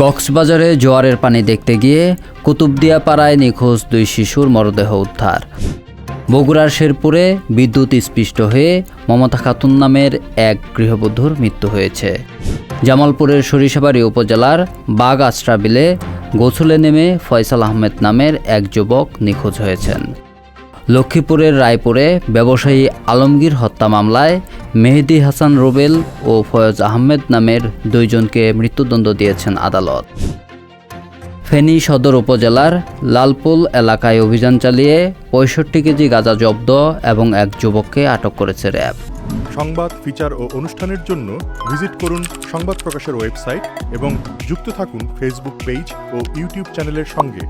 কক্সবাজারে জোয়ারের পানি দেখতে গিয়ে কুতুবদিয়া পাড়ায় নিখোঁজ দুই শিশুর মরদেহ উদ্ধার। বগুড়ার শেরপুরে বিদ্যুৎ স্পৃষ্ট হয়ে মমতা খাতুন নামের এক গৃহবধূর মৃত্যু হয়েছে। জামালপুরের সরিষাবাড়ি উপজেলার বাঘ আশ্রা বিলে গোসলে নেমে ফয়সাল আহমেদ নামের এক যুবক নিখোঁজ হয়েছেন। লক্ষ্মীপুরের রায়পুরে ব্যবসায়ী আলমগীর হত্যা মামলায় মেহেদি হাসান রুবেল ও ফয়জ আহমেদ নামের দুইজনকে মৃত্যুদণ্ড দিয়েছেন আদালত। ফেনী সদর উপজেলার লালপুল এলাকায় অভিযান চালিয়ে পঁয়ষট্টি কেজি গাঁজা জব্দ এবং এক যুবককে আটক করেছে র্যাব। সংবাদ, ফিচার ও অনুষ্ঠানের জন্য ভিজিট করুন সংবাদ প্রকাশের ওয়েবসাইট এবং যুক্ত থাকুন ফেসবুক পেজ ও ইউটিউব চ্যানেলের সঙ্গে।